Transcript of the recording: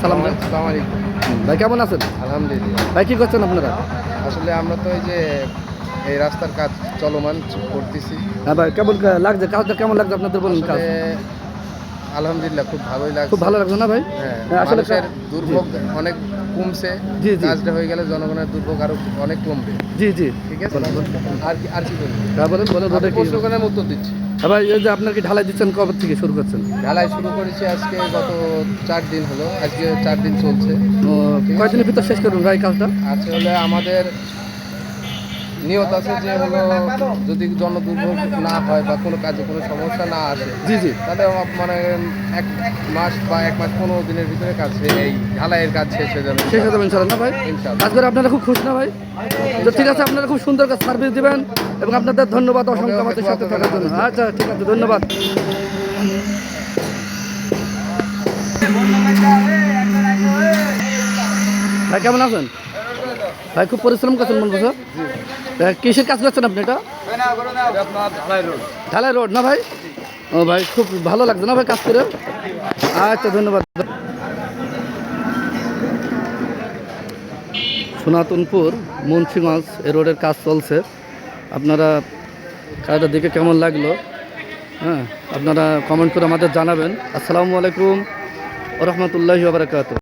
সালাম ভাই আসসালামু আলাইকুম ভাই। কেমন আছেন? আলহামদুলিল্লাহ। ভাই কি করছেন আপনারা? আসলে আমরা তো এই যে এই রাস্তার কাজ চলমান করতেছি। হ্যাঁ ভাই কেমন লাগছে? কাজটা কেমন লাগছে আপনাদের বলুন কাজ? আলহামদুলিল্লাহ খুব ভালোই লাগছে। খুব ভালো লাগছে না ভাই? হ্যাঁ হ্যাঁ, আসলে দুর্ভোগ অনেক কমছে জি, জি। কাজটা হয়ে গেলে জনগণের দুর্ভোগ আরও অনেক কমবে। জি জি। ঠিক আছে? আর কি আর কি বলব? হ্যাঁ বলেন বলেন রোডে কি? প্রশ্নগুলোর উত্তর দিচ্ছি। আবার এই যে আপনার কি ঢালাই দিচ্ছেন কবে থেকে শুরু করছেন? ঢালাই শুরু করেছি আজকে গত চার দিন হলো। আজকে চার দিন চলছে। তো কয়দিনের ভিতর শেষ করুন ভাই কাজটা? আজকে হলে আমাদের নিয়ত আছে যে হলো যদি জনদুর্ভোগ না হয় বা কোনো কাজে কোনো সমস্যা না আসে জি জি। তাহলে মানে এক মাস বা এক মাস পনেরো দিনের ভিতরে কাজ এই ঢালাইয়ের কাজ শেষ হয়ে যাবে। শেষ হয়ে যাবে ইনশাল্লাহ না ভাই। কাজ করে আপনারা খুব খুশ না ভাই? তো ঠিক আছে আপনারা খুব সুন্দর কাজ সার্ভিস দেবেন এবং আপনাদের ধন্যবাদ অসংখ্য আমাদের সাথে থাকার জন্য। আচ্ছা ঠিক আছে ধন্যবাদ। ভাই কেমন আছেন? ভাই, খুব পরিশ্রম করছেন মন বছর কিসের কাজ করছেন আপনি এটা? ঢালাই রোড, না ভাই? ও ভাই, খুব ভালো লাগছে না ভাই কাজ করে? আচ্ছা ধন্যবাদ। সনাতনপুর, মুন্সিগঞ্জ, এ রোডের কাজ চলছে। আপনারা কাজটা দেখে কেমন লাগল? হ্যাঁ আপনারা কমেন্ট করে আমাদের জানাবেন। আসসালামু আলাইকুম রহমতুল্লাহি বারাকাতু